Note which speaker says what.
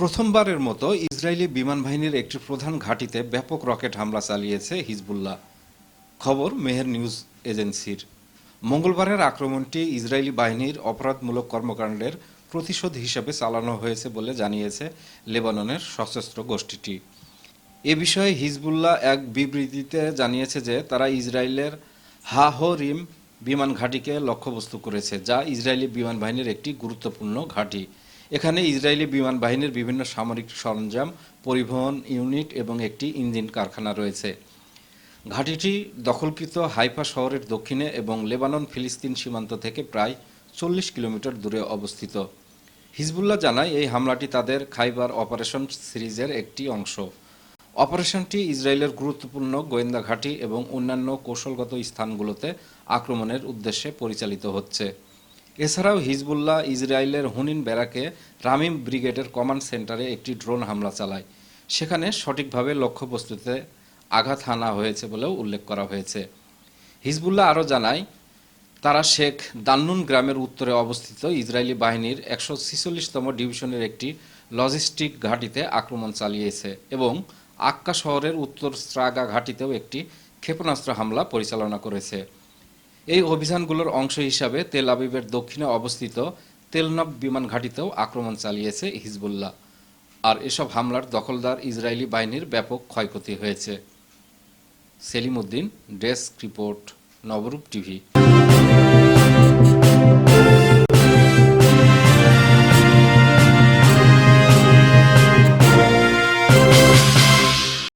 Speaker 1: প্রথমবারের মতো ইসরায়েলি বিমান বাহিনীর একটি প্রধান ঘাঁটিতে ব্যাপক রকেট হামলা চালিয়েছে হিজবুল্লাহ। খবর মেহের নিউজ এজেন্সির। মঙ্গলবারের আক্রমণটি ইসরায়েলি বাহিনীর অপরাধমূলক কর্মকাণ্ডের প্রতিশোধ হিসেবে চালানো হয়েছে বলে জানিয়েছে লেবাননের সশস্ত্র গোষ্ঠীটি। এ বিষয়ে হিজবুল্লাহ এক বিবৃতিতে জানিয়েছে যে, তারা ইসরায়েলের হাহো রিম বিমান ঘাঁটিকে লক্ষ্যবস্তু করেছে, যা ইসরায়েলি বিমান বাহিনীর একটি গুরুত্বপূর্ণ ঘাঁটি। এখানে ইসরায়েলি বিমান বাহিনীর বিভিন্ন সামরিক সরঞ্জাম, পরিবহন ইউনিট এবং একটি ইঞ্জিন কারখানা রয়েছে। ঘাঁটিটি দখলকৃত হাইফা শহরের দক্ষিণে এবং লেবানন, ফিলিস্তিন সীমান্ত থেকে প্রায় চল্লিশ কিলোমিটার দূরে অবস্থিত। হিজবুল্লাহ জানায়, এই হামলাটি তাদের খাইবার অপারেশন সিরিজের একটি অংশ। অপারেশনটি ইসরায়েলের গুরুত্বপূর্ণ গোয়েন্দা ঘাঁটি এবং অন্যান্য কৌশলগত স্থানগুলোতে আক্রমণের উদ্দেশ্যে পরিচালিত হচ্ছে। এছাড়াও হিজবুল্লাহ ইসরায়েলের হুনিন ব্যারাকে রামিম ব্রিগেডের কমান্ড সেন্টারে একটি ড্রোন হামলা চালায়। সেখানে সঠিকভাবে লক্ষ্যবস্তুতে আঘাত হানা হয়েছে বলেও উল্লেখ করা হয়েছে। হিজবুল্লাহ আরও জানায়, তারা শেখ দান্নুন গ্রামের উত্তরে অবস্থিত ইসরায়েলি বাহিনীর একশো ছিচল্লিশতম ডিভিশনের একটি লজিস্টিক ঘাঁটিতে আক্রমণ চালিয়েছে এবং আক্কা শহরের উত্তর স্ট্রাগা ঘাঁটিতেও একটি ক্ষেপণাস্ত্র হামলা পরিচালনা করেছে। এই অভিযানগুলোর অংশ হিসাবে তেল আবিবের দক্ষিণে অবস্থিত তেলনব বিমান ঘাঁটিতেও আক্রমণ চালিয়েছে হিজবুল্লাহ। আর এসব হামলার দখলদার ইসরায়েলি বাহিনীর ব্যাপক ক্ষয়ক্ষতি হয়েছে। Salim Uddin desk report, Nabarup TV.